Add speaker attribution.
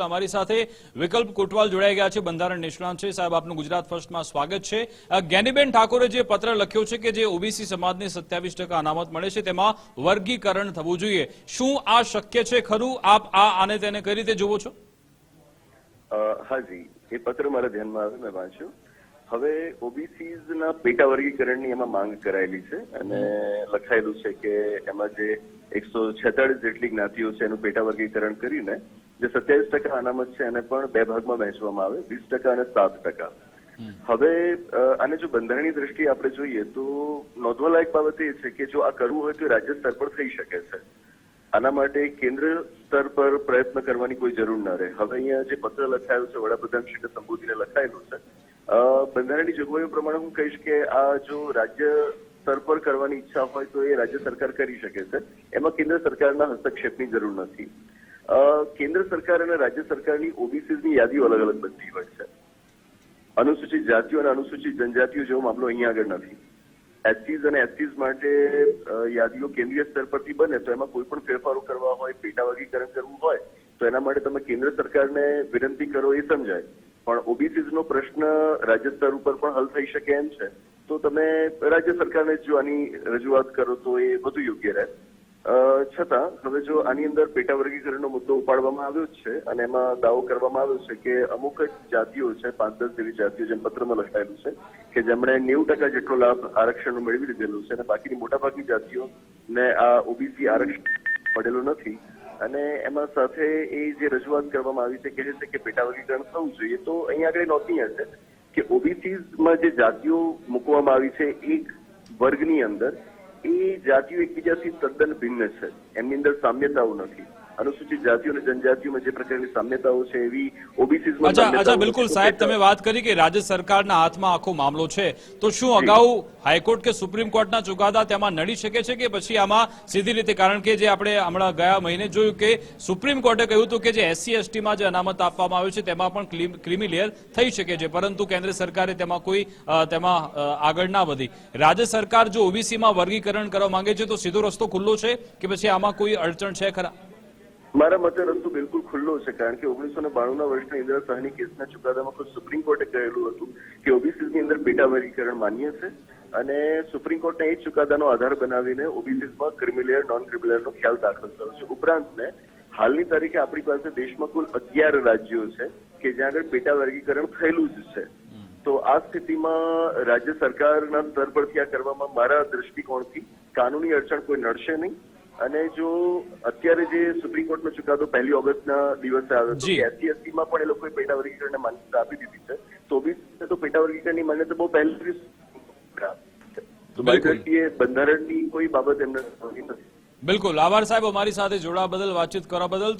Speaker 1: અમારી સાથે વિકલ્પ કોટવાલ જોડાઈ ગયા છે, બંધારણ નિષ્ણાંત છે. સાહેબ, આપનું ગુજરાત ફર્સ્ટમાં સ્વાગત છે. જ્ઞાનીબેન ઠાકોરે જે પત્ર લખ્યો છે કે જે ઓબીસી સમાજને સત્યાવીસ અનામત મળે છે, તેમાં વર્ગીકરણ થવું જોઈએ. શું આ શક્ય છે ખરું? આપ આને તેને કઈ રીતે જુઓ છો?
Speaker 2: હાજી એ પત્ર મારા ધ્યાનમાં આવે, મેં વાંચ્યું. હવે ઓબીસીઝ ના પેટા વર્ગીકરણની એમાં માંગ કરાયેલી છે અને લખાયેલું છે કે એમાં જે એકસો જેટલી જ્ઞાતિઓ છે એનું પેટા વર્ગીકરણ કરીને જે સત્યાવીસ ટકા અનામત છે એને પણ બે ભાગમાં વહેંચવામાં આવે વીસ ટકા અને સાત ટકા. હવે અને આને જો બંધારણની દ્રષ્ટિએ આપણે જોઈએ તો નોંધવાલાયક બાબત એ છે કે જો આ કરવું હોય તો રાજ્ય સ્તર પર થઈ શકે છે. આના માટે કેન્દ્ર સ્તર પર પ્રયત્ન કરવાની કોઈ જરૂર ન રહે. હવે અહીંયા જે પત્ર લખાયો છે વડાપ્રધાન શ્રી સંબોધીને લખાયેલું છે બંધારણની જોગવાઈઓ પ્રમાણે હું કહીશ કે આ જો રાજ્ય સ્તર પર કરવાની ઈચ્છા હોય તો એ રાજ્ય સરકાર કરી શકે છે. એમાં કેન્દ્ર સરકારના હસ્તક્ષેપની જરૂર નથી. કેન્દ્ર સરકાર અને રાજ્ય સરકારની ઓબીસીની યાદીઓ અલગ અલગ બનતી હોય છે. અનુસૂચિત જાતિઓ અને અનુસૂચિત જનજાતિઓ જેવો મામલો અહીંયા આગળ નથી. એસસીઝ અને એસટીઝ માટે યાદીઓ કેન્દ્રીય સ્તર પરથી બને તો એમાં કોઈ પણ ફેરફારો કરવા હોય, પેટા વર્ગીકરણ કરવું હોય, તો એના માટે તમે કેન્દ્ર સરકારને વિનંતી કરો એ સમજાય. પણ ઓબીસીઝ નો પ્રશ્ન રાજ્ય સ્તર ઉપર પણ હલ થઈ શકે એમ છે. તો તમે રાજ્ય સરકારને જો આની રજૂઆત કરો તો એ વધુ યોગ્ય રહે છતાં, હવે જો આની અંદર પેટા વર્ગીકરણનો મુદ્દો ઉપાડવામાં આવ્યો છે અને એમાં દાવો કરવામાં આવ્યો છે કે અમુક જ જાતિઓ છે, પાંચ દસ જેવી જાતિઓ જેમ પત્રમાં લખાયેલું છે, કે જેમણે નેવું ટકા જેટલો લાભ આરક્ષણનો મેળવી લીધેલું છે અને બાકીની મોટાભાગની જાતિઓને આ ઓબીસી આરક્ષણ મળેલું નથી. અને એમાં સાથે એ જે રજૂઆત કરવામાં આવી છે કે છે કે પેટા વર્ગીકરણ થવું જોઈએ, તો અહીંયા આગળ નોંધનીય છે કે ઓબીસીમાં જે જાતિઓ મૂકવામાં આવી છે એક વર્ગની અંદર જાતિઓ એકબીજાથી તદ્દન ભિન્ન છે. એમની અંદર સામ્યતાઓ નથી. અનુસૂચિત જાતિઓ અને જનજાતિઓમાં જે પ્રકારની સામ્યતાઓ છે એવી ઓબીસીમાં
Speaker 1: અચ્છા અચ્છા બિલકુલ સાહેબ તમે વાત કરી કે રાજ્ય સરકારના હાથમાં આખો મામલો છે. તો શું અગાઉ હાઈકોર્ટ કે સુપ્રીમ કોર્ટના ચુકાદા તેમાં નડી શકે છે કે પછી આમાં સીધી રીતે? કારણ કે જે આપણે હમણાં ગયા મહિને જોયું કે સુપ્રીમ કોર્ટે કહ્યું હતું કે જે એસસી એસટીમાં જે અનામત આપવામાં આવ્યું છે તેમાં પણ ક્રિમિલિયર થઈ શકે છે. પરંતુ કેન્દ્ર સરકારે તેમાં કોઈ તેમાં આગળ ના વધી. રાજ્ય સરકાર જો ઓબીસીમાં વર્ગીકરણ કરવા માંગે છે તો સીધો રસ્તો ખુલ્લો છે કે પછી આમાં કોઈ અડચણ છે ખરા?
Speaker 2: મારા મતે રસ્તો બિલકુલ ખુલ્લો છે, કારણ કે ઓગણીસો ને બાણુંના વર્ષના ઇન્દિરા સહાની કેસના ચુકાદામાં ખુદ સુપ્રીમ કોર્ટે કહેલું હતું કે ઓબીસીની અંદર પેટા વર્ગીકરણ માન્ય છે અને સુપ્રીમ કોર્ટને એ ચુકાદાનો આધાર બનાવીને ઓબીસીમાં ક્રિમિલિયર નોન ક્રિમિલિયરનો ખ્યાલ દાખલ કર્યો છે. ઉપરાંતને હાલની તારીખે આપણી પાસે દેશમાં કુલ અગિયાર રાજ્યો છે કે જ્યાં આગળ પેટા વર્ગીકરણ થયેલું જ છે. તો આ સ્થિતિમાં રાજ્ય સરકારના સ્તર પરથી આ કરવામાં મારા દ્રષ્ટિકોણથી કાનૂની અડચણ કોઈ નડશે નહીં. અને જો અત્યારે જે સુપ્રીમ કોર્ટનો ચુકાદો પહેલી ઓગસ્ટના દિવસે આવ્યો હતો એસસી એસટીમાં પણ એ લોકોએ પેટા વર્ગીકરણને માન્યતા આપી દીધી છે. તો બી તો પેટા વર્ગીકરણની માન્યતા બહુ પહેલેથી તો દ્રષ્ટિએ બંધારણની કોઈ બાબત એમને નથી.
Speaker 1: બિલકુલ. આભાર સાહેબ અમારી સાથે જોડા બદલ વાતચીત કરવા બદલ.